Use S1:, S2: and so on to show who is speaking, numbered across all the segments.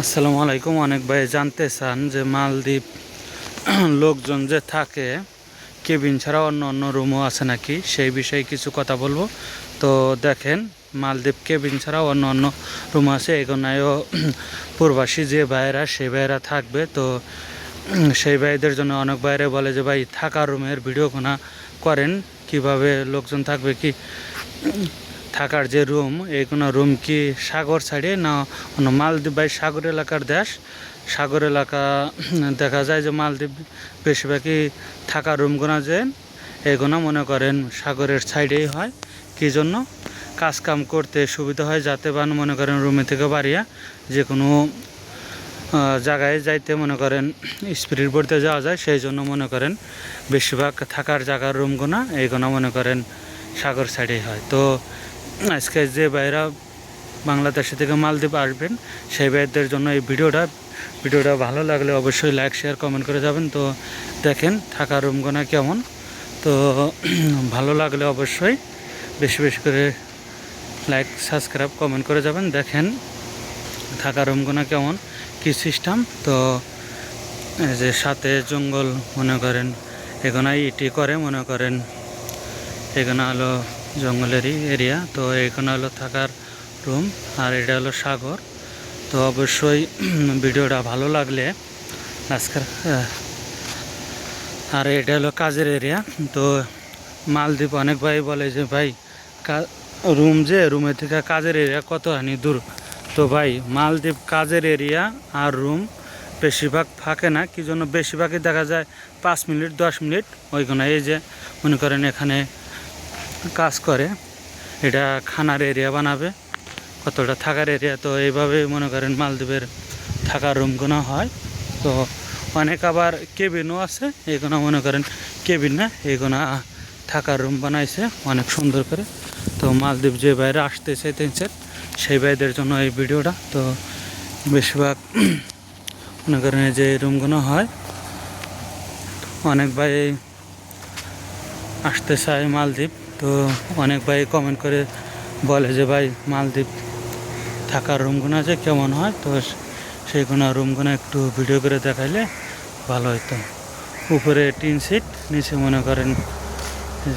S1: আসসালামু আলাইকুম। অনেক ভাই জানতে চান যে মালদ্বীপ লোকজন যে থাকে, কেবিন ছাড়া অন্য অন্য রুমও আছে নাকি? সেই বিষয়ে কিছু কথা বলব। তো দেখেন, মালদ্বীপ কেবিন ছাড়াও অন্য অন্য রুম আছে। এখানেও প্রবাসী যে ভাইয়েরা, সেই ভাইয়েরা থাকবে। তো সেই ভাইদের জন্য অনেক বাইরে বলে যে, ভাই থাকা রুমের ভিডিও কোনা করেন। কীভাবে লোকজন থাকবে কি? থাকার যে রুম, এই কোনো রুম কি সাগর সাইডে না অন্য মালদ্বীপ? ভাই, সাগর এলাকার দেশ। সাগর এলাকা দেখা যায় যে মালদ্বীপ বেশিরভাগই থাকার রুমগুলো যে এগুলো মনে করেন সাগরের সাইডেই হয়। কি জন্য? কাজ কাম করতে সুবিধা হয় যাতে বান মনে করেন রুমে থেকে বাড়িয়া যে কোনো জায়গায় যাইতে মনে করেন স্পিরিট বোর্ডতে যাওয়া যায়। সেই জন্য মনে করেন বেশিরভাগ থাকার জায়গার রুমগুলো এইগুলো মনে করেন সাগর সাইডেই হয়। তো আজকে যে বাইরা বাংলাদেশ থেকে মালদ্বীপ আসবেন, সেই ভাইদের জন্য এই ভিডিওটা ভিডিওটা ভালো লাগলে অবশ্যই লাইক শেয়ার কমেন্ট করে যাবেন। তো দেখেন থাকার রুমগুলো কেমন। তো ভালো লাগলে অবশ্যই বেশি বেশি করে লাইক সাবস্ক্রাইব কমেন্ট করে যাবেন। দেখেন থাকার রুমগুলো কেমন, কি সিস্টেম তো যে সাথে জঙ্গল মনে করেন এখানে ইটি করে মনে করেন এখানে হলো জঙ্গলেরই এরিয়া তো এখানে হলো থাকার রুম আর এটা হলো সাগর। তো অবশ্যই ভিডিওটা ভালো লাগলে আজকের আর এটা হলো কাজের এরিয়া তো মালদ্বীপ অনেক ভাই বলে যে, ভাই রুম যে রুমের থেকে কাজের এরিয়া কত হানি দূর? তো ভাই, মালদ্বীপ কাজের এরিয়া আর রুম বেশিরভাগ ফাঁকে না, কি জন্য বেশিরভাগই দেখা যায় পাঁচ মিনিট, দশ মিনিট। ওইখানে এই যে, মনে করেন এখানে কাজ করে, এটা খানার এরিয়া বানাবে, কতটা থাকার এরিয়া তো এইভাবে মনে করেন মালদ্বীপের থাকার রুমগুলো হয়। তো অনেক আবার কেবিনও আছে এগুলো মনে করেন কেবিন না এগুলো থাকার রুম বানাইছে, অনেক সুন্দর করে। তো মালদ্বীপ যে বাইরে আসতে চাইতেছে সেই ভাইদের জন্য এই ভিডিওটা, তো বেশিরভাগ মনে করেন যে রুমগুলো হয়। অনেক ভাই আসতে চায় মালদ্বীপ। তো অনেক ভাই কমেন্ট করে বলে যে, ভাই, মালদ্বীপ থাকার রুমগুলো আছে কেমন হয়? তো সেইগুলো রুমগুলো একটু ভিডিও করে দেখাইলে ভালো হতো উপরে টিন সিট, নিচে মনে করেন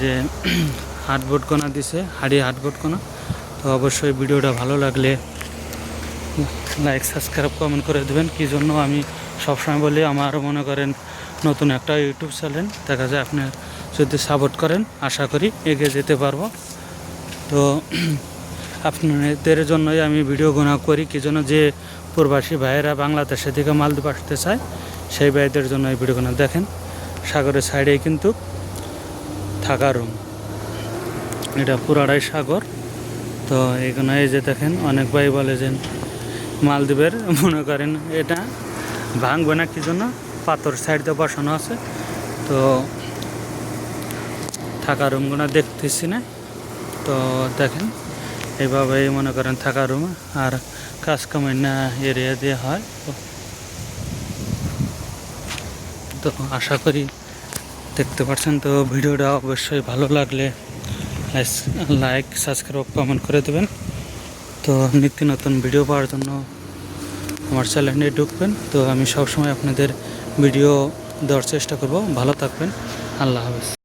S1: যে হাটবোর্ড কোনা দিছে, হাড়ি হাটবোর্ড কোনা তো অবশ্যই ভিডিওটা ভালো লাগলে লাইক সাবস্ক্রাইব কমেন্ট করে দেবেন। কী জন্য আমি সবসময় বলি, আমার মনে করেন নতুন একটা ইউটিউব চ্যানেল দেখা যায় আপনি যদি সাপোর্ট করেন, আশা করি এগিয়ে যেতে পারব। তো আপনাদের জন্যই আমি ভিডিও গোনা করি, কি জন্য যে প্রবাসী ভাইয়েরা বাংলাদেশে থেকে মালদ্বীপ আসতে চায়, সেই ভাইদের জন্য এই ভিডিও গোনা দেখেন, সাগরের সাইডেই কিন্তু থাকা রুম এটা পুরাটাই সাগর। তো এখানে এই যে দেখেন, অনেক ভাই বলে যে মালদ্বীপের, মনে করেন এটা ভাঙবে না, কি জন্য পাথর সাইড দিয়ে বসানো আছে। তো থাকা রুমগুলো দেখতেছি না। তো দেখেন এইভাবেই মনে করেন থাকা রুম আর কাজ কামাই না এরিয়া দিয়ে হয়। তো- তো আশা করি দেখতে পাচ্ছেন তো ভিডিওটা অবশ্যই ভালো লাগলে লাইক সাবস্ক্রাইব কমেন্ট করে দেবেন। তো নিত্য নতুন ভিডিও পাওয়ার জন্য আমার চ্যানেলে ঢুকবেন। তো আমি সবসময় আপনাদের ভিডিও দেওয়ার চেষ্টা করব। ভালো থাকবেন। আল্লাহ হাফেজ।